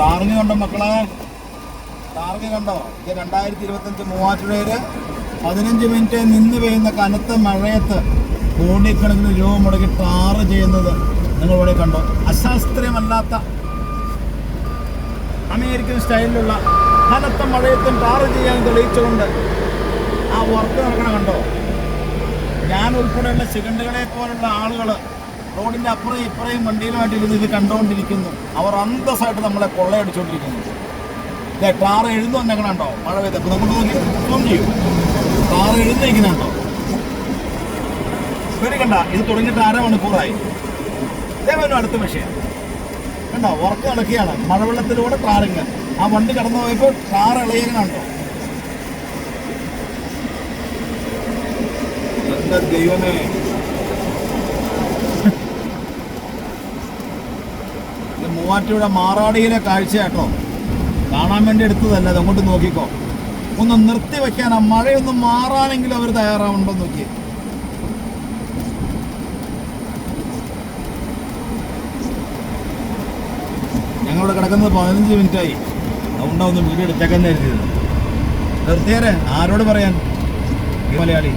Tarring കണ്ടോ മക്കളെ? Tarring കണ്ടോ? ഇത് രണ്ടായിരത്തി ഇരുപത്തഞ്ച് മൂവാറ്റുപേര് പതിനഞ്ച് മിനിറ്റ് നിന്ന് പെയ്യുന്ന കനത്ത മഴയത്ത് കോടിക്കണക്കിന് രൂപ മുടക്കി ടാറ് ചെയ്യുന്നത് നിങ്ങൾ ഇവിടെ കണ്ടോ. അശാസ്ത്രീയമല്ലാത്ത അമേരിക്കൻ സ്റ്റൈലിലുള്ള കനത്ത മഴയത്തും ടാറ് ചെയ്യാൻ തെളിയിച്ചുകൊണ്ട് ആ വർക്ക് നടക്കണം കണ്ടോ? ഞാൻ ഉൾപ്പെടെയുള്ള ചികണ്ടുകളെ പോലുള്ള ആളുകൾ റോഡിന്റെ അപ്പുറം ഇപ്പുറയും വണ്ടിയിലുമായിട്ട് ഇരുന്ന് ഇത് കണ്ടുകൊണ്ടിരിക്കുന്നു അവർ അന്തസ്സായിട്ട് നമ്മളെ കൊള്ളയടിച്ചുകൊണ്ടിരിക്കുന്നു ഇതേ ടാർ എഴുന്നു കണ്ടോ മഴ പെയ്തപ്പോൾ നമുക്ക് നോക്കി സൂം ചെയ്യൂ. ടാർ എഴുന്നേക്കുന്നുണ്ടോ പേടിക്കണ്ട ഇത് തുടങ്ങിയിട്ട് അര മണിക്കൂറായി. ഇതേപോലെ അടുത്ത വിഷയം. കണ്ടോ വർക്ക് നടക്കുകയാണ്. മഴവെള്ളത്തിലൂടെ ടാറിങ് ആ വണ്ടി കടന്നു പോയപ്പോൾ ടാർ ഇളയുന്നുണ്ടോ എന്താ ദൈവമേ. മൂവാറ്റുപുഴ മാറാടിയിലെ കാഴ്ച കേട്ടോ. കാണാൻ വേണ്ടി എടുത്തതല്ല അത് അങ്ങോട്ട് നോക്കിക്കോ. ഒന്ന് നിർത്തി വെക്കാൻ ആ മഴയൊന്ന് മാറാനെങ്കിലും അവർ തയ്യാറാവുണ്ടോ നോക്കി ഞങ്ങളിവിടെ കിടക്കുന്നത് പതിനഞ്ച് മിനിറ്റായി. അതുകൊണ്ടാ ഒന്ന് വീഡിയോ എടുത്തേക്കാൻ കരുതിയത്. നിർത്തിയാരെ ആരോട് പറയാൻ? മലയാളി.